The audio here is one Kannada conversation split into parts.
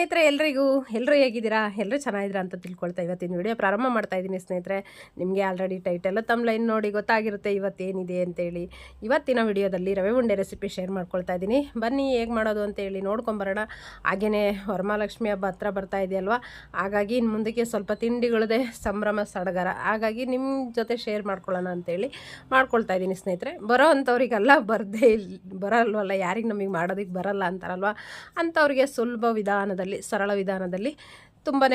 ಸ್ನೇಹಿತರೆ, ಎಲ್ರಿಗೂ ಎಲ್ಲರೂ ಹೇಗಿದ್ದೀರಾ? ಎಲ್ಲರೂ ಚೆನ್ನಾಗಿದ್ದೀರಾ ಅಂತ ತಿಳ್ಕೊಳ್ತಾ ಇವತ್ತಿನ ವಿಡಿಯೋ ಪ್ರಾರಂಭ ಮಾಡ್ತಾ ಇದ್ದೀನಿ ಸ್ನೇಹಿತರೆ. ನಿಮಗೆ ಆಲ್ರೆಡಿ ಟೈಟಲ್ ತಮ್ಲೈನ್ ನೋಡಿ ಗೊತ್ತಾಗಿರುತ್ತೆ ಇವತ್ತೇನಿದೆ ಅಂತೇಳಿ. ಇವತ್ತಿನ ವಿಡಿಯೋದಲ್ಲಿ ರವೆ ಉಂಡೆ ರೆಸಿಪಿ ಶೇರ್ ಮಾಡ್ಕೊಳ್ತಾ ಇದ್ದೀನಿ. ಬನ್ನಿ ಹೇಗೆ ಮಾಡೋದು ಅಂತೇಳಿ ನೋಡ್ಕೊಂಬರೋಣ. ಹಾಗೆಯೇ ವರಮಹಾಲಕ್ಷ್ಮಿ ಹಬ್ಬ ಹತ್ರ ಬರ್ತಾ ಇದೆಯಲ್ವಾ? ಹಾಗಾಗಿ ಇನ್ನು ಮುಂದಕ್ಕೆ ಸ್ವಲ್ಪ ತಿಂಡಿಗಳದೇ ಸಂಭ್ರಮ, ಸಡಗರ. ಹಾಗಾಗಿ ನಿಮ್ಮ ಜೊತೆ ಶೇರ್ ಮಾಡ್ಕೊಳ್ಳೋಣ ಅಂತೇಳಿ ಮಾಡ್ಕೊಳ್ತಾ ಇದ್ದೀನಿ ಸ್ನೇಹಿತರೆ. ಬರೋ ಅಂಥವ್ರಿಗೆಲ್ಲ ಬರದೇ ಇಲ್ಲ ಬರಲ್ವಲ್ಲ? ಯಾರಿಗೆ ನಮಗೆ ಮಾಡೋದಕ್ಕೆ ಬರಲ್ಲ ಅಂತಾರಲ್ವ? ಅಂಥವ್ರಿಗೆ ಸುಲಭ ವಿಧಾನದಲ್ಲಿ ಸರಳ ವಿಧಾನದಲ್ಲಿ ತುಂಬಾ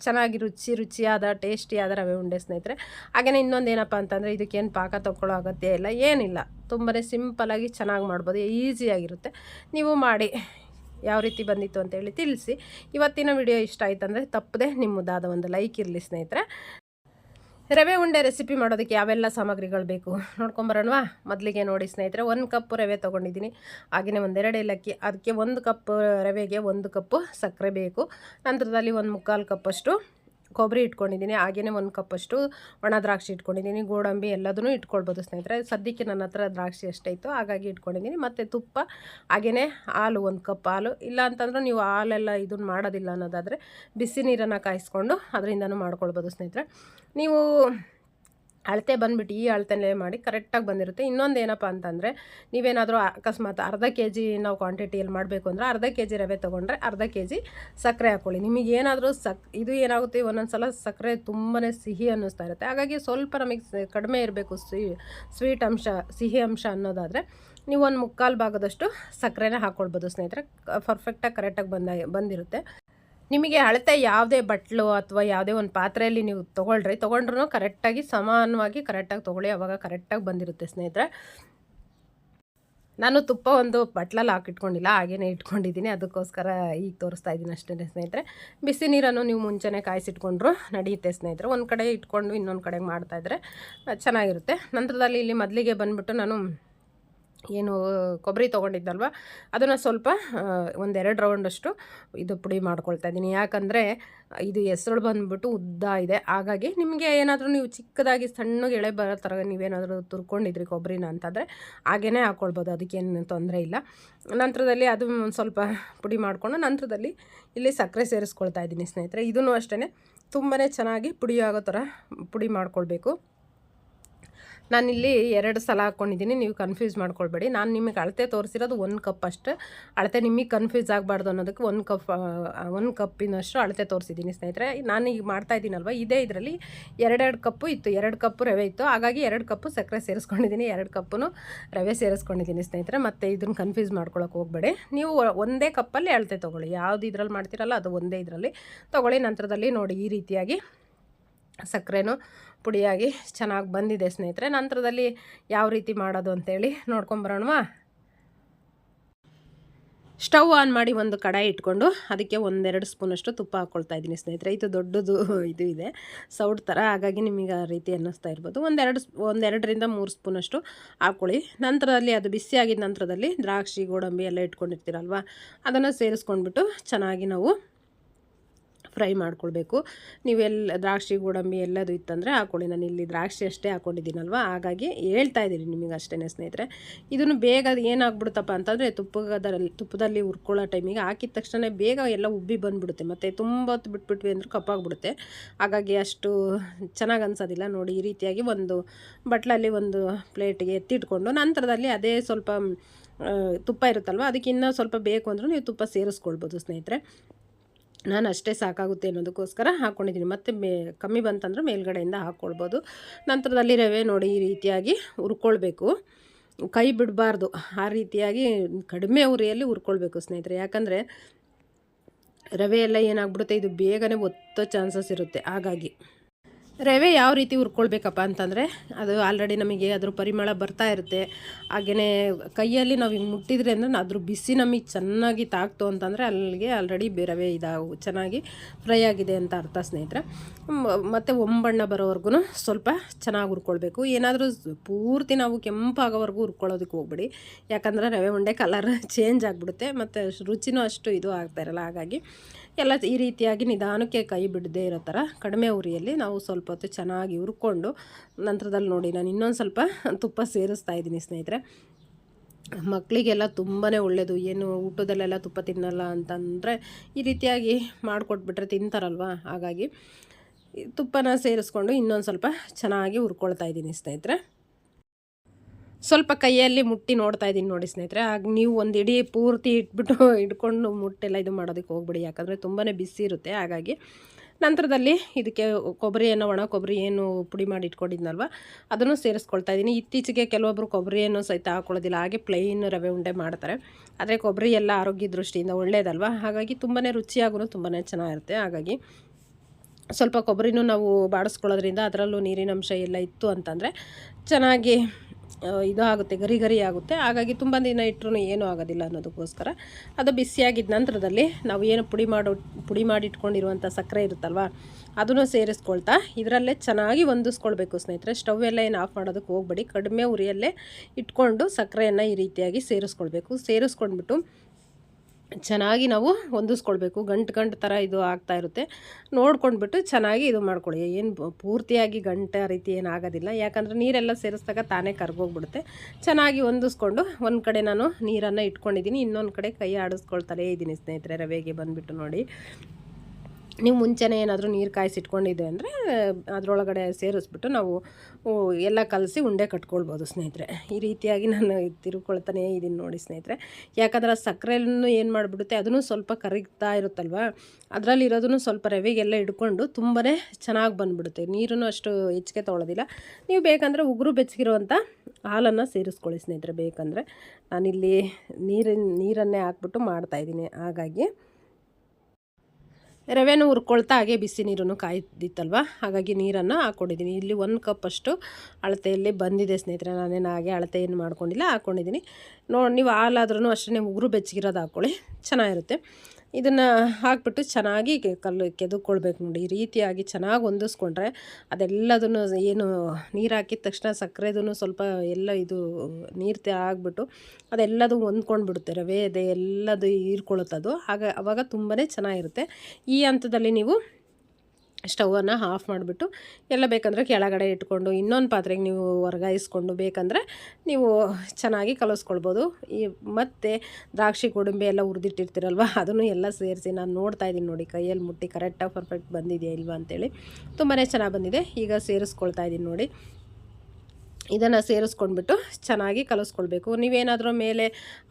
ಚೆನ್ನಾಗಿ ರುಚಿ, ರುಚಿಯಾದ, ಟೇಸ್ಟಿಯಾದ ರವೆ ಉಂಡೆ ಸ್ನೇಹಿತರೆ. ಹಾಗೆಯೇ ಇನ್ನೊಂದು ಏನಪ್ಪ ಅಂತಂದರೆ, ಇದಕ್ಕೇನು ಪಾಕ ತೊಗೊಳ್ಳೋ ಅಗತ್ಯ ಇಲ್ಲ, ಏನಿಲ್ಲ. ತುಂಬಾ ಸಿಂಪಲಾಗಿ ಚೆನ್ನಾಗಿ ಮಾಡ್ಬೋದು, ಈಸಿಯಾಗಿರುತ್ತೆ. ನೀವು ಮಾಡಿ, ಯಾವ ರೀತಿ ಬಂದಿತ್ತು ಅಂತೇಳಿ ತಿಳಿಸಿ. ಇವತ್ತಿನ ವಿಡಿಯೋ ಇಷ್ಟ ಆಯ್ತಂದರೆ ತಪ್ಪದೆ ನಿಮ್ಮದಾದ ಒಂದು ಲೈಕ್ ಇರಲಿ ಸ್ನೇಹಿತರೆ. ರವೆ ಉಂಡೆ ರೆಸಿಪಿ ಮಾಡೋದಕ್ಕೆ ಯಾವೆಲ್ಲ ಸಾಮಗ್ರಿಗಳು ಬೇಕು? ನೋಡ್ಕೊಂಬರೋಣವಾ ಮೊದಲಿಗೆ ನೋಡಿ ಸ್ನೇಹಿತರೆ, ಒಂದು ಕಪ್ ರವೆ ತೊಗೊಂಡಿದ್ದೀನಿ. ಹಾಗೆಯೇ ಒಂದೆರಡು ಏಲಕ್ಕಿ, ಅದಕ್ಕೆ ಒಂದು ಕಪ್ ರವೆಗೆ ಒಂದು ಕಪ್ಪು ಸಕ್ಕರೆ ಬೇಕು. ನಂತರದಲ್ಲಿ ಒಂದು ಮುಕ್ಕಾಲು ಕಪ್ಪಷ್ಟು ಕೊಬ್ಬರಿ ಇಟ್ಕೊಂಡಿದ್ದೀನಿ ಹಾಗೆಯೇ ಒಂದು ಕಪ್ಪಷ್ಟು ಒಣ ದ್ರಾಕ್ಷಿ ಇಟ್ಕೊಂಡಿದ್ದೀನಿ, ಗೋಡಂಬಿ ಎಲ್ಲದನ್ನು ಇಟ್ಕೊಳ್ಬೋದು ಸ್ನೇಹಿತರೆ. ಸದ್ಯಕ್ಕೆ ನನ್ನ ಹತ್ರ ದ್ರಾಕ್ಷಿ ಅಷ್ಟೇ ಇತ್ತು ಹಾಗಾಗಿ ಇಟ್ಕೊಂಡಿದ್ದೀನಿ. ಮತ್ತು ತುಪ್ಪ ಹಾಗೆಯೇ ಹಾಲು, ಒಂದು ಕಪ್ ಹಾಲು. ಇಲ್ಲ ಅಂತಂದ್ರೆ ನೀವು ಹಾಲೆಲ್ಲ ಇದನ್ನು ಮಾಡೋದಿಲ್ಲ ಅನ್ನೋದಾದರೆ ಬಿಸಿ ನೀರನ್ನು ಕಾಯಿಸ್ಕೊಂಡು ಅದರಿಂದನೂ ಮಾಡ್ಕೊಳ್ಬೋದು ಸ್ನೇಹಿತರೆ. ನೀವು ಅಳತೆ ಬಂದುಬಿಟ್ಟು ಈ ಅಳತೆನೇ ಮಾಡಿ ಕರೆಕ್ಟಾಗಿ ಬಂದಿರುತ್ತೆ. ಇನ್ನೊಂದು ಏನಪ್ಪ ಅಂತಂದರೆ, ನೀವೇನಾದರೂ ಅಕಸ್ಮಾತ್ ಅರ್ಧ ಕೆ ಜಿ ನಾವು ಕ್ವಾಂಟಿಟಿಯಲ್ಲಿ ಮಾಡಬೇಕು ಅಂದರೆ ಅರ್ಧ ಕೆ ಜಿ ರವೆ ತೊಗೊಂಡ್ರೆ ಅರ್ಧ ಕೆ ಜಿ ಸಕ್ಕರೆ ಹಾಕ್ಕೊಳ್ಳಿ ನಿಮಗೆ ಏನಾದರೂ ಸಕ್, ಇದು ಏನಾಗುತ್ತೆ ಒಂದೊಂದು ಸಲ ಸಕ್ಕರೆ ತುಂಬಾ ಸಿಹಿ ಅನ್ನಿಸ್ತಾ ಇರುತ್ತೆ. ಹಾಗಾಗಿ ಸ್ವಲ್ಪ ನಮಗೆ ಕಡಿಮೆ ಇರಬೇಕು ಸ್ವೀಟ್ ಅಂಶ, ಸಿಹಿ ಅಂಶ ಅನ್ನೋದಾದರೆ ನೀವು ಒಂದು ಮುಕ್ಕಾಲು ಭಾಗದಷ್ಟು ಸಕ್ಕರೆನ ಹಾಕ್ಕೊಳ್ಬೋದು ಸ್ನೇಹಿತರೆ. ಪರ್ಫೆಕ್ಟಾಗಿ ಕರೆಕ್ಟಾಗಿ ಬಂದ ಬಂದಿರುತ್ತೆ. ನಿಮಗೆ ಅಳತೆ ಯಾವುದೇ ಬಟ್ಲು ಅಥವಾ ಯಾವುದೇ ಒಂದು ಪಾತ್ರೆಯಲ್ಲಿ ನೀವು ತೊಗೊಳ್ರಿ. ತೊಗೊಂಡ್ರೂ ಕರೆಕ್ಟಾಗಿ, ಸಮಾನವಾಗಿ ಕರೆಕ್ಟಾಗಿ ತೊಗೊಳ್ಳಿ. ಅವಾಗ ಕರೆಕ್ಟಾಗಿ ಬಂದಿರುತ್ತೆ ಸ್ನೇಹಿತರೆ. ನಾನು ತುಪ್ಪ ಒಂದು ಬಟ್ಲಲ್ಲಿ ಹಾಕಿಟ್ಕೊಂಡಿಲ್ಲ, ಹಾಗೇನೆ ಇಟ್ಕೊಂಡಿದ್ದೀನಿ. ಅದಕ್ಕೋಸ್ಕರ ಈಗ ತೋರಿಸ್ತಾ ಇದ್ದೀನಿ ಅಷ್ಟೇ ಸ್ನೇಹಿತರೆ. ಬಿಸಿ ನೀರನ್ನು ನೀವು ಮುಂಚೆನೇ ಕಾಯಿಸಿಟ್ಕೊಂಡ್ರು ನಡೆಯುತ್ತೆ ಸ್ನೇಹಿತರೆ. ಒಂದು ಕಡೆ ಇಟ್ಕೊಂಡು ಇನ್ನೊಂದು ಕಡೆಗೆ ಮಾಡ್ತಾಯಿದ್ರೆ ಚೆನ್ನಾಗಿರುತ್ತೆ. ನಂತರದಲ್ಲಿ ಇಲ್ಲಿ ಮೊದಲಿಗೆ ಬಂದುಬಿಟ್ಟು ನಾನು ಏನು, ಕೊಬ್ಬರಿ ತೊಗೊಂಡಿದ್ದಲ್ವ? ಅದನ್ನು ಸ್ವಲ್ಪ ಒಂದೆರಡು ರೌಂಡಷ್ಟು ಇದು ಪುಡಿ ಮಾಡ್ಕೊಳ್ತಾ ಇದ್ದೀನಿ. ಯಾಕಂದರೆ, ಇದು ಹೆಸರು ಬಂದುಬಿಟ್ಟು ಉದ್ದ ಇದೆ. ಹಾಗಾಗಿ ನಿಮಗೆ ಏನಾದರೂ ನೀವು ಚಿಕ್ಕದಾಗಿ ಸಣ್ಣಗೆ ಎಳೆ ಬರೋ ಥರ ನೀವೇನಾದರೂ ತುರ್ಕೊಂಡಿದ್ರಿ ಕೊಬ್ಬರಿನ ಅಂತಂದರೆ ಹಾಗೇ ಹಾಕ್ಕೊಳ್ಬೋದು ಅದಕ್ಕೇನು ತೊಂದರೆ ಇಲ್ಲ. ನಂತರದಲ್ಲಿ ಅದು ಒಂದು ಸ್ವಲ್ಪ ಪುಡಿ ಮಾಡಿಕೊಂಡು ನಂತರದಲ್ಲಿ ಇಲ್ಲಿ ಸಕ್ಕರೆ ಸೇರಿಸ್ಕೊಳ್ತಾ ಇದ್ದೀನಿ ಸ್ನೇಹಿತರೆ. ಇದನ್ನು ಅಷ್ಟೇ ತುಂಬಾ ಚೆನ್ನಾಗಿ ಪುಡಿಯಾಗೋ ಥರ ಪುಡಿ ಮಾಡ್ಕೊಳ್ಬೇಕು. ನಾನಿಲ್ಲಿ ಎರಡು ಸಲ ಹಾಕ್ಕೊಂಡಿದ್ದೀನಿ ನೀವು ಕನ್ಫ್ಯೂಸ್ ಮಾಡ್ಕೊಳ್ಬೇಡಿ. ನಾನು ನಿಮಗೆ ಅಳತೆ ತೋರಿಸಿರೋದು ಒಂದು ಕಪ್ ಅಷ್ಟು. ಅಳತೆ ನಿಮಗೆ ಕನ್ಫ್ಯೂಸ್ ಆಗಬಾರ್ದು ಅನ್ನೋದಕ್ಕೆ ಒಂದು ಕಪ್ ಒಂದು ಕಪ್ಪಿನಷ್ಟು ಅಳತೆ ತೋರಿಸಿದ್ದೀನಿ ಸ್ನೇಹಿತರೆ. ನಾನು ಈಗ ಮಾಡ್ತಾ ಇದ್ದೀನಲ್ವ, ಇದೇ ಇದರಲ್ಲಿ ಎರಡೆರಡು ಕಪ್ಪು ಇತ್ತು. ಎರಡು ಕಪ್ಪು ರವೆ ಇತ್ತು. ಹಾಗಾಗಿ ಎರಡು ಕಪ್ಪು ಸಕ್ಕರೆ ಸೇರಿಸ್ಕೊಂಡಿದ್ದೀನಿ, ಎರಡು ಕಪ್ಪು ರವೆ ಸೇರಿಸ್ಕೊಂಡಿದ್ದೀನಿ ಸ್ನೇಹಿತರೆ. ಮತ್ತು ಇದನ್ನು ಕನ್ಫ್ಯೂಸ್ ಮಾಡ್ಕೊಳಕ್ಕೆ ಹೋಗಬೇಡಿ. ನೀವು ಒಂದೇ ಕಪ್ಪಲ್ಲಿ ಅಳತೆ ತೊಗೊಳ್ಳಿ. ಯಾವುದು ಇದರಲ್ಲಿ ಮಾಡ್ತೀರಲ್ಲ ಅದು ಒಂದೇ ಇದರಲ್ಲಿ. ತೊಗೊಳ್ಳಿ ನಂತರದಲ್ಲಿ ನೋಡಿ ಈ ರೀತಿಯಾಗಿ ಸಕ್ಕರೆನೂ ಪುಡಿಯಾಗಿ ಚೆನ್ನಾಗಿ ಬಂದಿದೆ ಸ್ನೇಹಿತರೆ. ನಂತರದಲ್ಲಿ ಯಾವ ರೀತಿ ಮಾಡೋದು ಅಂತೇಳಿ ನೋಡ್ಕೊಂಬರೋಣವಾ ಸ್ಟವ್ ಆನ್ ಮಾಡಿ ಒಂದು ಕಡಾಯಿ ಇಟ್ಕೊಂಡು ಅದಕ್ಕೆ ಒಂದೆರಡು ಸ್ಪೂನಷ್ಟು ತುಪ್ಪ ಹಾಕ್ಕೊಳ್ತಾ ಇದ್ದೀನಿ ಸ್ನೇಹಿತರೆ. ಇದು ದೊಡ್ಡದು ಇದು ಇದೆ. ಸೌಟ್ ಥರ ಹಾಗಾಗಿ ನಿಮಗೆ ಆ ರೀತಿ ಅನ್ನಿಸ್ತಾ ಇರ್ಬೋದು. ಒಂದೆರಡು ಒಂದೆರಡರಿಂದ ಮೂರು ಸ್ಪೂನಷ್ಟು ಹಾಕ್ಕೊಳ್ಳಿ ನಂತರದಲ್ಲಿ ಅದು ಬಿಸಿ ಆಗಿದ ನಂತರದಲ್ಲಿ ದ್ರಾಕ್ಷಿ, ಗೋಡಂಬಿ ಎಲ್ಲ ಇಟ್ಕೊಂಡಿರ್ತೀರಲ್ವ, ಅದನ್ನು ಸೇರಿಸ್ಕೊಂಡ್ಬಿಟ್ಟು ಚೆನ್ನಾಗಿ ನಾವು ಫ್ರೈ ಮಾಡ್ಕೊಳ್ಬೇಕು. ನೀವೆಲ್ಲ ದ್ರಾಕ್ಷಿ, ಗೋಡಂಬಿ ಎಲ್ಲದು ಇತ್ತಂದರೆ ಹಾಕ್ಕೊಳ್ಳಿ ನಾನು ಇಲ್ಲಿ ದ್ರಾಕ್ಷಿ ಅಷ್ಟೇ ಹಾಕ್ಕೊಂಡಿದ್ದೀನಲ್ವ ಹಾಗಾಗಿ ಹೇಳ್ತಾ ಇದ್ದೀನಿ ನಿಮಗೆ ಅಷ್ಟೇ ಸ್ನೇಹಿತರೆ. ಇದನ್ನು ಬೇಗ ಏನಾಗ್ಬಿಡುತ್ತಪ್ಪ ಅಂತಂದರೆ ತುಪ್ಪದಲ್ಲಿ ತುಪ್ಪದಲ್ಲಿ ಹುರ್ಕೊಳ್ಳೋ ಟೈಮಿಗೆ ಹಾಕಿದ ತಕ್ಷಣ ಬೇಗ ಎಲ್ಲ ಉಬ್ಬಿ ಬಂದುಬಿಡುತ್ತೆ. ಮತ್ತು ತುಂಬ ಹೊತ್ತು ಬಿಟ್ಬಿಟ್ವಿ ಅಂದರೆ ಕಪ್ಪಾಗ್ಬಿಡುತ್ತೆ. ಹಾಗಾಗಿ ಅಷ್ಟು ಚೆನ್ನಾಗಿ ಅನ್ಸೋದಿಲ್ಲ. ನೋಡಿ, ಈ ರೀತಿಯಾಗಿ ಒಂದು ಬಟ್ಲಲ್ಲಿ ಒಂದು ಪ್ಲೇಟಿಗೆ ಎತ್ತಿಟ್ಕೊಂಡು ನಂತರದಲ್ಲಿ ಅದೇ ಸ್ವಲ್ಪ ತುಪ್ಪ ಇರುತ್ತಲ್ವ? ಅದಕ್ಕೆ ಇನ್ನೂ ಸ್ವಲ್ಪ ಬೇಕು ಅಂದರೂ ನೀವು ತುಪ್ಪ ಸೇರಿಸ್ಕೊಳ್ಬೋದು ಸ್ನೇಹಿತರೆ. ನಾನು ಅಷ್ಟೇ ಸಾಕಾಗುತ್ತೆ ಅನ್ನೋದಕ್ಕೋಸ್ಕರ ಹಾಕ್ಕೊಂಡಿದ್ದೀನಿ ಮತ್ತು ಮೇ, ಕಮ್ಮಿ ಬಂತಂದ್ರೆ ಮೇಲ್ಗಡೆಯಿಂದ ಹಾಕ್ಕೊಳ್ಬೋದು ನಂತರದಲ್ಲಿ ರವೆ ನೋಡಿ ಈ ರೀತಿಯಾಗಿ ಹುರ್ಕೊಳ್ಬೇಕು. ಕೈ ಬಿಡಬಾರ್ದು. ಆ ರೀತಿಯಾಗಿ ಕಡಿಮೆ ಉರಿಯಲ್ಲಿ ಹುರ್ಕೊಳ್ಬೇಕು ಸ್ನೇಹಿತರೆ. ಯಾಕಂದರೆ ರವೆ ಎಲ್ಲ ಏನಾಗ್ಬಿಡುತ್ತೆ? ಇದು ಬೇಗನೆ ಒತ್ತೋ ಚಾನ್ಸಸ್ ಇರುತ್ತೆ. ಹಾಗಾಗಿ ರವೆ ಯಾವ ರೀತಿ ಹುರ್ಕೊಳ್ಬೇಕಪ್ಪ ಅಂತಂದರೆ ಅದು ಆಲ್ರೆಡಿ ನಮಗೆ ಅದ್ರ ಪರಿಮಳ ಬರ್ತಾ ಇರುತ್ತೆ. ಹಾಗೆಯೇ ಕೈಯಲ್ಲಿ ನಾವು ಹಿಂಗೆ ಮುಟ್ಟಿದ್ರೆ ಅಂದರೆ ಅದ್ರ ಬಿಸಿ ನಮಗೆ ಚೆನ್ನಾಗಿ ತಾಕ್ತು ಅಂತಂದರೆ ಅಲ್ಲಿಗೆ ಆಲ್ರೆಡಿ ರವೆ ಇದಾವು, ಚೆನ್ನಾಗಿ ಫ್ರೈ ಆಗಿದೆ ಅಂತ ಅರ್ಥ ಸ್ನೇಹಿತರೆ. ಮತ್ತು ಒಂಬಣ್ಣ ಬರೋವರೆಗೂ ಸ್ವಲ್ಪ ಚೆನ್ನಾಗಿ ಹುರ್ಕೊಳ್ಬೇಕು. ಏನಾದರೂ ಪೂರ್ತಿ ನಾವು ಕೆಂಪಾಗೋವರೆಗೂ ಹುರ್ಕೊಳ್ಳೋದಕ್ಕೆ ಹೋಗ್ಬೇಡಿ. ಯಾಕಂದರೆ ರವೆ ಉಂಡೆ ಕಲರ್ ಚೇಂಜ್ ಆಗಿಬಿಡುತ್ತೆ, ಮತ್ತು ರುಚಿನೂ ಅಷ್ಟು ಇದು ಆಗ್ತಾ ಇರಲ್ಲ. ಹಾಗಾಗಿ ಎಲ್ಲ ಈ ರೀತಿಯಾಗಿ ನಿಧಾನಕ್ಕೆ ಕೈ ಬಿಡದೇ ಇರೋ ಥರ ಕಡಿಮೆ ಉರಿಯಲ್ಲಿ ನಾವು ಸ್ವಲ್ಪ ಹೊತ್ತು ಚೆನ್ನಾಗಿ ಹುರ್ಕೊಂಡು ನಂತರದಲ್ಲಿ ನೋಡಿ ನಾನು ಇನ್ನೊಂದು ಸ್ವಲ್ಪ ತುಪ್ಪ ಸೇರಿಸ್ತಾ ಇದ್ದೀನಿ ಸ್ನೇಹಿತರೆ. ಮಕ್ಕಳಿಗೆಲ್ಲ ತುಂಬಾ ಒಳ್ಳೆಯದು ಏನು ಊಟದಲ್ಲೆಲ್ಲ ತುಪ್ಪ ತಿನ್ನಲ್ಲ ಅಂತಂದರೆ ಈ ರೀತಿಯಾಗಿ ಮಾಡಿಕೊಟ್ಬಿಟ್ರೆ ತಿಂತಾರಲ್ವ? ಹಾಗಾಗಿ ತುಪ್ಪನ ಸೇರಿಸ್ಕೊಂಡು ಇನ್ನೊಂದು ಸ್ವಲ್ಪ ಚೆನ್ನಾಗಿ ಹುರ್ಕೊಳ್ತಾ ಇದ್ದೀನಿ ಸ್ನೇಹಿತರೆ. ಸ್ವಲ್ಪ ಕೈಯಲ್ಲಿ ಮುಟ್ಟಿ ನೋಡ್ತಾ ಇದ್ದೀನಿ ನೋಡಿ ಸ್ನೇಹಿತರೆ. ಆಗ ನೀವು ಒಂದು ಇಡೀ ಪೂರ್ತಿ ಇಟ್ಬಿಟ್ಟು ಇಟ್ಕೊಂಡು ಮುಟ್ಟೆಲ್ಲ ಇದು ಮಾಡೋದಕ್ಕೆ ಹೋಗ್ಬಿಡಿ. ಯಾಕಂದರೆ ತುಂಬಾ ಬಿಸಿ ಇರುತ್ತೆ. ಹಾಗಾಗಿ ನಂತರದಲ್ಲಿ ಇದಕ್ಕೆ ಕೊಬ್ಬರಿಯನ್ನು ಒಣ ಕೊಬ್ಬರಿ ಏನು ಪುಡಿ ಮಾಡಿ ಇಟ್ಕೊಂಡಿದ್ನಲ್ವ, ಅದನ್ನು ಸೇರಿಸ್ಕೊಳ್ತಾ ಇದ್ದೀನಿ. ಇತ್ತೀಚೆಗೆ ಕೆಲವೊಬ್ಬರು ಕೊಬ್ಬರಿಯನ್ನು ಸಹಿತ ಹಾಕೊಳ್ಳೋದಿಲ್ಲ. ಹಾಗೆ ಪ್ಲೈನ್ ರವೆ ಉಂಡೆ ಮಾಡ್ತಾರೆ. ಆದರೆ ಕೊಬ್ಬರಿ ಎಲ್ಲ ಆರೋಗ್ಯ ದೃಷ್ಟಿಯಿಂದ ಒಳ್ಳೆಯದಲ್ವ ಹಾಗಾಗಿ ತುಂಬಾ ರುಚಿಯಾಗೂ ತುಂಬಾ ಚೆನ್ನಾಗಿರುತ್ತೆ. ಹಾಗಾಗಿ ಸ್ವಲ್ಪ ಕೊಬ್ಬರಿನೂ ನಾವು ಬಾಡಿಸ್ಕೊಳ್ಳೋದ್ರಿಂದ ಅದರಲ್ಲೂ ನೀರಿನ ಅಂಶ ಎಲ್ಲ ಇತ್ತು ಅಂತಂದರೆ ಚೆನ್ನಾಗಿ ಇದು ಆಗುತ್ತೆ, ಗರಿ ಗರಿ ಆಗುತ್ತೆ. ಹಾಗಾಗಿ ತುಂಬ ದಿನ ಇಟ್ಟರು ಏನೂ ಆಗೋದಿಲ್ಲ ಅನ್ನೋದಕ್ಕೋಸ್ಕರ. ಅದು ಬಿಸಿಯಾಗಿದ್ದ ನಂತರದಲ್ಲಿ ನಾವು ಏನು ಪುಡಿ ಮಾಡೋ, ಪುಡಿ ಮಾಡಿ ಇಟ್ಕೊಂಡಿರುವಂಥ ಸಕ್ಕರೆ ಇರುತ್ತಲ್ವ, ಅದನ್ನು ಸೇರಿಸ್ಕೊಳ್ತಾ ಇದರಲ್ಲೇ ಚೆನ್ನಾಗಿ ಹೊಂದಿಸ್ಕೊಳ್ಬೇಕು ಸ್ನೇಹಿತರೆ. ಸ್ಟವ್ ಎಲ್ಲ ಏನು ಆಫ್ ಮಾಡೋದಕ್ಕೆ ಹೋಗ್ಬೇಡಿ. ಕಡಿಮೆ ಉರಿಯಲ್ಲೇ ಇಟ್ಕೊಂಡು ಸಕ್ಕರೆಯನ್ನು ಈ ರೀತಿಯಾಗಿ ಸೇರಿಸ್ಕೊಳ್ಬೇಕು. ಸೇರಿಸ್ಕೊಂಡ್ಬಿಟ್ಟು ಚೆನ್ನಾಗಿ ನಾವು ಹೊಂದಿಸ್ಕೊಳ್ಬೇಕು. ಗಂಟು ಗಂಟು ಥರ ಇದು ಆಗ್ತಾ ಇರುತ್ತೆ. ನೋಡ್ಕೊಂಡ್ಬಿಟ್ಟು ಚೆನ್ನಾಗಿ ಇದು ಮಾಡ್ಕೊಳ್ಳಿ. ಏನು ಪೂರ್ತಿಯಾಗಿ ಗಂಟೆ ರೀತಿ ಏನು ಆಗೋದಿಲ್ಲ. ಯಾಕಂದರೆ ನೀರೆಲ್ಲ ಸೇರಿಸಿದಾಗ ತಾನೇ ಕರ್ಗೋಗ್ಬಿಡುತ್ತೆ. ಚೆನ್ನಾಗಿ ಹೊಂದಿಸ್ಕೊಂಡು ಒಂದು ಕಡೆ ನಾನು ನೀರನ್ನು ಇಟ್ಕೊಂಡಿದ್ದೀನಿ. ಇನ್ನೊಂದು ಕಡೆ ಕೈ ಆಡಿಸ್ಕೊಳ್ತಲೇ ಇದ್ದೀನಿ ಸ್ನೇಹಿತರೆ. ರವೆಗೆ ಬಂದುಬಿಟ್ಟು ನೋಡಿ. ನೀವು ಮುಂಚೆನೇ ಏನಾದರೂ ನೀರು ಕಾಯಿಸಿಟ್ಕೊಂಡಿದ್ದೆ ಅಂದರೆ ಅದರೊಳಗಡೆ ಸೇರಿಸ್ಬಿಟ್ಟು ನಾವು ಎಲ್ಲ ಕಲಸಿ ಉಂಡೆ ಕಟ್ಕೊಳ್ಬೋದು ಸ್ನೇಹಿತರೆ. ಈ ರೀತಿಯಾಗಿ ನಾನು ತಿರುಕೊಳ್ತಾನೇ ಇದ್ದೀನಿ ನೋಡಿ ಸ್ನೇಹಿತರೆ. ಯಾಕಂದ್ರೆ ಸಕ್ಕರೆಯನ್ನು ಏನು ಮಾಡಿಬಿಡುತ್ತೆ, ಅದನ್ನು ಸ್ವಲ್ಪ ಕರಗ್ತಾ ಇರುತ್ತಲ್ವ? ಅದರಲ್ಲಿ ಇರೋದನ್ನು ಸ್ವಲ್ಪ ರವೆಗೆಲ್ಲ ಇಟ್ಕೊಂಡು ತುಂಬಾ ಚೆನ್ನಾಗಿ ಬಂದುಬಿಡುತ್ತೆ. ನೀರನ್ನು ಅಷ್ಟು ಹೆಚ್ಚಿಗೆ ತೊಗೊಳೋದಿಲ್ಲ ನೀವು ಬೇಕಂದರೆ ಉಗುರು ಬೆಚ್ಚಗಿರುವಂಥ ಹಾಲನ್ನು ಸೇರಿಸ್ಕೊಳ್ಳಿ ಸ್ನೇಹಿತರೆ. ಬೇಕಂದರೆ ನಾನಿಲ್ಲಿ ನೀರಿನ, ನೀರನ್ನೇ ಹಾಕ್ಬಿಟ್ಟು ಮಾಡ್ತಾಯಿದ್ದೀನಿ ಹಾಗಾಗಿ ರವೆನೂ ಹುರ್ಕೊಳ್ತಾ ಹಾಗೆ ಬಿಸಿ ನೀರನ್ನು ಕಾಯ್ದಿತ್ತಲ್ವ? ಹಾಗಾಗಿ ನೀರನ್ನು ಹಾಕ್ಕೊಂಡಿದ್ದೀನಿ ಇಲ್ಲಿ ಒಂದು ಕಪ್ಪಷ್ಟು ಅಳತೆಯಲ್ಲಿ ಬಂದಿದೆ ಸ್ನೇಹಿತರೆ. ನಾನೇನು ಹಾಗೆ ಅಳತೆ ಏನು ಮಾಡ್ಕೊಂಡಿಲ್ಲ ಹಾಕ್ಕೊಂಡಿದ್ದೀನಿ ನೋಡಿ, ನೀವು ಹಾಲಾದ್ರೂ ಅಷ್ಟೇ ಉಗುರು ಬೆಚ್ಚಗಿರೋದು ಹಾಕ್ಕೊಳ್ಳಿ. ಚೆನ್ನಾಗಿರುತ್ತೆ. ಇದನ್ನು ಹಾಕ್ಬಿಟ್ಟು ಚೆನ್ನಾಗಿ ಕಲ್ಲು ಕೆದಕೊಳ್ಬೇಕು ನೋಡಿ. ಈ ರೀತಿಯಾಗಿ ಚೆನ್ನಾಗಿ ಹೊಂದಿಸ್ಕೊಂಡ್ರೆ ಅದೆಲ್ಲದನ್ನು ಏನು ನೀರು ಹಾಕಿದ ತಕ್ಷಣ ಸಕ್ಕರೆದೂ ಸ್ವಲ್ಪ ಎಲ್ಲ ಇದು ನೀರು ಆಗಿಬಿಟ್ಟು ಅದೆಲ್ಲದು ಹೊಂದ್ಕೊಂಡ್ಬಿಡುತ್ತೆ. ರವೆ, ಅದೇ ಎಲ್ಲದು ಹೀರ್ಕೊಳ್ಳುತ್ತದು. ಆಗ ಅವಾಗ ತುಂಬಾ ಚೆನ್ನಾಗಿರುತ್ತೆ. ಈ ಹಂತದಲ್ಲಿ ನೀವು ಸ್ಟವನ್ನು ಆಫ್ ಮಾಡಿಬಿಟ್ಟು ಎಲ್ಲ ಬೇಕಂದರೆ ಕೆಳಗಡೆ ಇಟ್ಕೊಂಡು ಇನ್ನೊಂದು ಪಾತ್ರೆಗೆ ನೀವು ವರ್ಗಾಯಿಸ್ಕೊಂಡು ಬೇಕಂದರೆ ನೀವು ಚೆನ್ನಾಗಿ ಕಲಿಸ್ಕೊಳ್ಬೋದು. ಈ ಮತ್ತು ದ್ರಾಕ್ಷಿ ಗೋಡಂಬಿ ಎಲ್ಲ ಹುರಿದಿಟ್ಟಿರ್ತೀರಲ್ವ, ಅದನ್ನು ಎಲ್ಲ ಸೇರಿಸಿ ನಾನು ನೋಡ್ತಾ ಇದ್ದೀನಿ ನೋಡಿ, ಕೈಯಲ್ಲಿ ಮುಟ್ಟಿ ಕರೆಕ್ಟಾಗಿ ಪರ್ಫೆಕ್ಟ್ ಬಂದಿದೆಯಾ ಇಲ್ವಾ ಅಂತೇಳಿ. ತುಂಬಾ ಚೆನ್ನಾಗಿ ಬಂದಿದೆ, ಈಗ ಸೇರಿಸ್ಕೊಳ್ತಾ ಇದ್ದೀನಿ ನೋಡಿ. ಇದನ್ನು ಸೇರಿಸ್ಕೊಂಡ್ಬಿಟ್ಟು ಚೆನ್ನಾಗಿ ಕಲಿಸ್ಕೊಳ್ಬೇಕು. ನೀವೇನಾದರೂ ಮೇಲೆ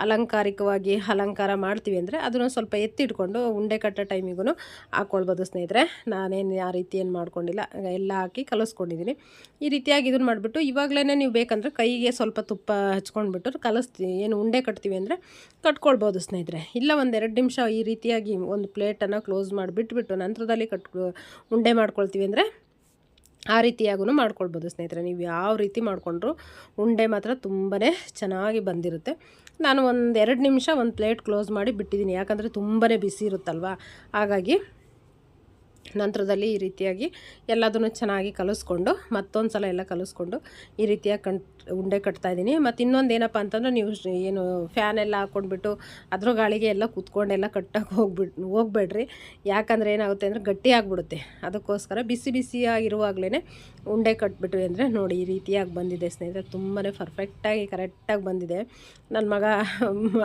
ಅಲಂಕಾರಿಕವಾಗಿ ಅಲಂಕಾರ ಮಾಡ್ತೀವಿ ಅಂದರೆ ಅದನ್ನು ಸ್ವಲ್ಪ ಎತ್ತಿಟ್ಕೊಂಡು ಉಂಡೆ ಕಟ್ಟೋ ಟೈಮಿಗೂ ಹಾಕ್ಕೊಳ್ಬೋದು ಸ್ನೇಹಿತರೆ. ನಾನೇನು ಆ ರೀತಿ ಏನು ಮಾಡ್ಕೊಂಡಿಲ್ಲ. ಎಲ್ಲ ಹಾಕಿ ಕಲಿಸ್ಕೊಂಡಿದ್ದೀನಿ ಈ ರೀತಿಯಾಗಿ ಇದನ್ನು ಮಾಡಿಬಿಟ್ಟು ಇವಾಗಲೇ ನೀವು ಬೇಕಂದರೆ ಕೈಗೆ ಸ್ವಲ್ಪ ತುಪ್ಪ ಹಚ್ಕೊಂಡ್ಬಿಟ್ಟು ಕಲಿಸ್ತೀವಿ ಏನು ಉಂಡೆ ಕಟ್ತೀವಿ ಅಂದರೆ ಕಟ್ಕೊಳ್ಬೋದು ಸ್ನೇಹಿತರೆ. ಇಲ್ಲ ಒಂದೆರಡು ನಿಮಿಷ ಈ ರೀತಿಯಾಗಿ ಒಂದು ಪ್ಲೇಟನ್ನು ಕ್ಲೋಸ್ ಮಾಡಿಬಿಟ್ಬಿಟ್ಟು ನಂತರದಲ್ಲಿ ಕಟ್ ಉಂಡೆ ಮಾಡ್ಕೊಳ್ತೀವಿ ಅಂದರೆ ಆ ರೀತಿಯಾಗೂ ಮಾಡ್ಕೊಳ್ಬೋದು ಸ್ನೇಹಿತರೆ. ನೀವು ಯಾವ ರೀತಿ ಮಾಡಿಕೊಂಡ್ರು ಉಂಡೆ ಮಾತ್ರ ತುಂಬಾ ಚೆನ್ನಾಗಿ ಬಂದಿರುತ್ತೆ. ನಾನು ಒಂದು ಎರಡು ನಿಮಿಷ ಒಂದು ಪ್ಲೇಟ್ ಕ್ಲೋಸ್ ಮಾಡಿ ಬಿಟ್ಟಿದ್ದೀನಿ. ಯಾಕಂದರೆ ತುಂಬಾ ಬಿಸಿ ಇರುತ್ತಲ್ವ? ಹಾಗಾಗಿ ನಂತರದಲ್ಲಿ ಈ ರೀತಿಯಾಗಿ ಎಲ್ಲದನ್ನು ಚೆನ್ನಾಗಿ ಕಲಿಸ್ಕೊಂಡು ಮತ್ತೊಂದು ಸಲ ಎಲ್ಲ ಕಲಿಸ್ಕೊಂಡು ಈ ರೀತಿಯಾಗಿ ಕಣ್ ಉಂಡೆ ಕಟ್ತಾ ಇದ್ದೀನಿ. ಮತ್ತು ಇನ್ನೊಂದು ಏನಪ್ಪ ಅಂತಂದ್ರೆ ನೀವು ಏನು ಫ್ಯಾನ್ ಎಲ್ಲ ಹಾಕ್ಕೊಂಡ್ಬಿಟ್ಟು ಅದ್ರ ಗಾಳಿಗೆ ಎಲ್ಲ ಕೂತ್ಕೊಂಡೆಲ್ಲ ಕಟ್ಟಕ್ಕೆ ಹೋಗ್ಬಿಟ್ಟು ಹೋಗ್ಬೇಡ್ರಿ. ಯಾಕಂದರೆ ಏನಾಗುತ್ತೆ ಅಂದರೆ ಗಟ್ಟಿ ಆಗಿಬಿಡುತ್ತೆ. ಅದಕ್ಕೋಸ್ಕರ ಬಿಸಿ ಬಿಸಿಯಾಗಿರುವಾಗಲೇ ಉಂಡೆ ಕಟ್ಬಿಟ್ವಿ ಅಂದರೆ ನೋಡಿ ಈ ರೀತಿಯಾಗಿ ಬಂದಿದೆ ಸ್ನೇಹಿತರೆ. ತುಂಬಾ ಪರ್ಫೆಕ್ಟಾಗಿ ಕರೆಕ್ಟಾಗಿ ಬಂದಿದೆ. ನನ್ನ ಮಗ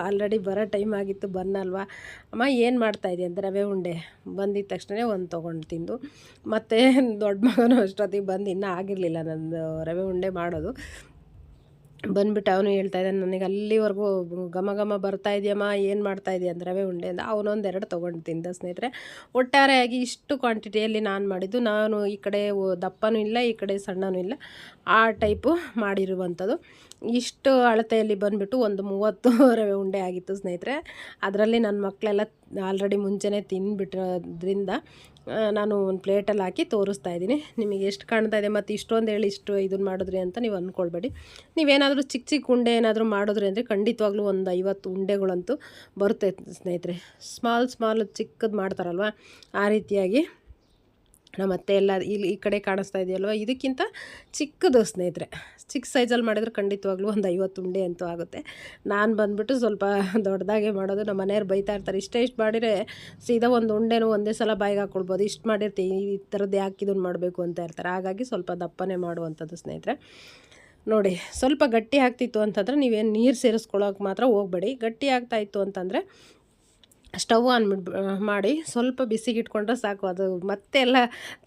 ಆಲ್ರೆಡಿ ಬರೋ ಟೈಮ್ ಆಗಿತ್ತು ಬನ್ನಲ್ವಾ ಅಮ್ಮ, ಏನು ಮಾಡ್ತಾಯಿದ್ದೆ ಅಂತ ರವೆ ಉಂಡೆ. ಬಂದಿದ ತಕ್ಷಣ ಒಂದು ತೊಗೊಂಡು ತಿಂದು. ಮತ್ತು ದೊಡ್ಡ ಮಗನೂ ಅಷ್ಟೊತ್ತಿಗೆ ಬಂದು ಇನ್ನೂ ಆಗಿರಲಿಲ್ಲ ನಂದು ರವೆ ಉಂಡೆ ಮಾಡೋದು. ಬಂದ್ಬಿಟ್ಟು ಅವನು ಹೇಳ್ತಾ ಇದ್ದಾನೆ, ನನಗೆ ಅಲ್ಲಿವರೆಗೂ ಘಮ ಘಮ ಬರ್ತಾ ಇದೆಯಮ್ಮ, ಏನು ಮಾಡ್ತಾ ಇದೆಯಾ? ಅಂದ್ರೆ, ರವೆ ಉಂಡೆ ಅಂತ. ಅವನೊಂದು ಎರಡು ತೊಗೊಂಡು ತಿಂದ ಸ್ನೇಹಿತರೆ. ಒಟ್ಟಾರೆಯಾಗಿ ಇಷ್ಟು ಕ್ವಾಂಟಿಟಿಯಲ್ಲಿ ನಾನು ಮಾಡಿದ್ದು. ನಾನು ಈ ಕಡೆ ದಪ್ಪನೂ ಇಲ್ಲ, ಈ ಕಡೆ ಸಣ್ಣನೂ ಇಲ್ಲ. ಆ ಟೈಪು ಮಾಡಿರುವಂಥದ್ದು. ಇಷ್ಟು ಅಳತೆಯಲ್ಲಿ ಬಂದುಬಿಟ್ಟು ಒಂದು ಮೂವತ್ತು ರವೆ ಉಂಡೆ ಆಗಿತ್ತು ಸ್ನೇಹಿತರೆ. ಅದರಲ್ಲಿ ನನ್ನ ಮಕ್ಕಳೆಲ್ಲ ಆಲ್ರೆಡಿ ಮುಂಚೆನೇ ತಿಂದುಬಿಟ್ಟಿರೋದ್ರಿಂದ ನಾನು ಒಂದು ಪ್ಲೇಟಲ್ಲಿ ಹಾಕಿ ತೋರಿಸ್ತಾ ಇದ್ದೀನಿ. ನಿಮಗೆ ಎಷ್ಟು ಕಾಣ್ತಾ ಇದೆ ಮತ್ತು ಇಷ್ಟೊಂದು ಹೇಳಿ ಇಷ್ಟು ಇದನ್ನು ಮಾಡಿದ್ರಿ ಅಂತ ನೀವು ಅಂದ್ಕೊಳ್ಬೇಡಿ. ನೀವೇನಾದರೂ ಚಿಕ್ಕ ಚಿಕ್ಕ ಉಂಡೆ ಏನಾದರೂ ಮಾಡಿದ್ರಿ ಅಂದರೆ ಖಂಡಿತವಾಗ್ಲೂ ಒಂದು ಐವತ್ತು ಉಂಡೆಗಳಂತೂ ಬರುತ್ತೆ ಸ್ನೇಹಿತರೆ. ಸ್ಮಾಲ್ ಸ್ಮಾಲ್, ಚಿಕ್ಕದು ಮಾಡ್ತಾರಲ್ವ? ಆ ರೀತಿಯಾಗಿ ನಮ್ಮ ಅತ್ತೆ ಎಲ್ಲ ಇಲ್ಲಿ ಈ ಕಡೆ ಕಾಣಿಸ್ತಾ ಇದೆಯಲ್ವ? ಇದಕ್ಕಿಂತ ಚಿಕ್ಕದು ಸ್ನೇಹಿತರೆ. ಚಿಕ್ಕ ಸೈಜಲ್ಲಿ ಮಾಡಿದ್ರೆ ಖಂಡಿತವಾಗ್ಲೂ ಒಂದು ಐವತ್ತು ಉಂಡೆ ಅಂತೂ ಆಗುತ್ತೆ. ನಾನು ಬಂದುಬಿಟ್ಟು ಸ್ವಲ್ಪ ದೊಡ್ಡದಾಗೆ ಮಾಡೋದು. ನಮ್ಮ ಮನೆಯವ್ರು ಬೈತಾ ಇರ್ತಾರೆ, ಇಷ್ಟೇ ಇಷ್ಟು ಮಾಡಿದರೆ ಸೀದಾ ಒಂದು ಉಂಡೆನೂ ಒಂದೇ ಸಲ ಬಾಯಿಗೆ ಹಾಕ್ಕೊಳ್ಬೋದು ಇಷ್ಟು ಮಾಡಿರ್ತೀವಿ ಈ ಥರದ್ದು ಯಾಕೆ ಇದನ್ನು ಮಾಡಬೇಕು ಅಂತ ಇರ್ತಾರೆ. ಹಾಗಾಗಿ ಸ್ವಲ್ಪ ದಪ್ಪನೇ ಮಾಡುವಂಥದ್ದು ಸ್ನೇಹಿತರೆ. ನೋಡಿ, ಸ್ವಲ್ಪ ಗಟ್ಟಿ ಆಗ್ತಿತ್ತು ಅಂತಂದರೆ ನೀವೇನು ನೀರು ಸೇರಿಸ್ಕೊಳ್ಳೋಕೆ ಮಾತ್ರ ಹೋಗಬೇಡಿ. ಗಟ್ಟಿ ಆಗ್ತಾಯಿತ್ತು ಅಂತಂದರೆ ಸ್ಟವ್ ಆನ್ ಮಾಡಿ ಸ್ವಲ್ಪ ಬಿಸಿಗೆ ಇಟ್ಕೊಂಡ್ರೆ ಸಾಕು. ಅದು ಮತ್ತೆ ಎಲ್ಲ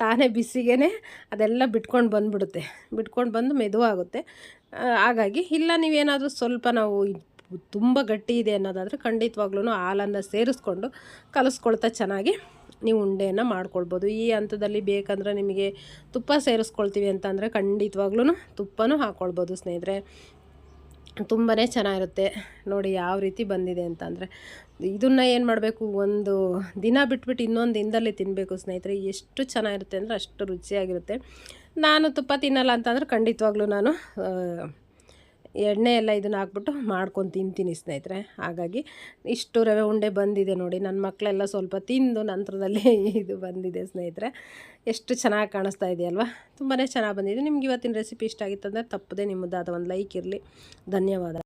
ತಾನೇ ಬಿಸಿಗೆನೆ ಅದೆಲ್ಲ ಬಿಟ್ಕೊಂಡು ಬಂದುಬಿಡುತ್ತೆ. ಬಿಟ್ಕೊಂಡು ಬಂದು ಮೆದುವಾಗುತ್ತೆ ಹಾಗಾಗಿ ಇಲ್ಲ, ನೀವೇನಾದರೂ ಸ್ವಲ್ಪ ನಾವು ತುಂಬ ಗಟ್ಟಿ ಇದೆ ಅನ್ನೋದಾದರೆ ಖಂಡಿತವಾಗ್ಲೂ ಹಾಲನ್ನು ಸೇರಿಸ್ಕೊಂಡು ಕಲಿಸ್ಕೊಳ್ತಾ ಚೆನ್ನಾಗಿ ನೀವು ಉಂಡೆಯನ್ನು ಮಾಡ್ಕೊಳ್ಬೋದು. ಈ ಹಂತದಲ್ಲಿ ಬೇಕಂದ್ರೆ ನಿಮಗೆ ತುಪ್ಪ ಸೇರಿಸ್ಕೊಳ್ತೀವಿ ಅಂತಂದರೆ ಖಂಡಿತವಾಗ್ಲೂ ತುಪ್ಪನೂ ಹಾಕ್ಕೊಳ್ಬೋದು ಸ್ನೇಹಿತರೆ. ತುಂಬಾ ಚೆನ್ನಾಗಿರುತ್ತೆ. ನೋಡಿ ಯಾವ ರೀತಿ ಬಂದಿದೆ ಅಂತಂದರೆ, ಇದನ್ನು ಏನು ಮಾಡಬೇಕು, ಒಂದು ದಿನ ಬಿಟ್ಬಿಟ್ಟು ಇನ್ನೊಂದು ದಿನದಲ್ಲಿ ತಿನ್ನಬೇಕು ಸ್ನೇಹಿತರೆ. ಎಷ್ಟು ಚೆನ್ನಾಗಿರುತ್ತೆ ಅಂದರೆ ಅಷ್ಟು ರುಚಿಯಾಗಿರುತ್ತೆ. ನಾನು ತುಪ್ಪ ತಿನ್ನಲ್ಲ ಅಂತಂದ್ರೆ ಖಂಡಿತವಾಗ್ಲೂ ನಾನು ಎಣ್ಣೆ ಎಲ್ಲ ಇದನ್ನು ಹಾಕ್ಬಿಟ್ಟು ಮಾಡ್ಕೊಂಡು ತಿಂತೀನಿ ಸ್ನೇಹಿತರೆ. ಹಾಗಾಗಿ ಇಷ್ಟು ರವೆ ಉಂಡೆ ಬಂದಿದೆ ನೋಡಿ. ನನ್ನ ಮಕ್ಕಳೆಲ್ಲ ಸ್ವಲ್ಪ ತಿಂದು ನಂತರದಲ್ಲಿ ಇದು ಬಂದಿದೆ ಸ್ನೇಹಿತರೆ. ಎಷ್ಟು ಚೆನ್ನಾಗಿ ಕಾಣಿಸ್ತಾ ಇದೆಯಲ್ವಾ ತುಂಬಾ ಚೆನ್ನಾಗಿ ಬಂದಿದೆ. ನಿಮ್ಗೆ ಇವತ್ತಿನ ರೆಸಿಪಿ ಇಷ್ಟ ಆಗಿತ್ತಂದರೆ ತಪ್ಪದೆ ನಿಮ್ಮದಾದ ಒಂದು ಲೈಕ್ ಇರಲಿ. ಧನ್ಯವಾದ.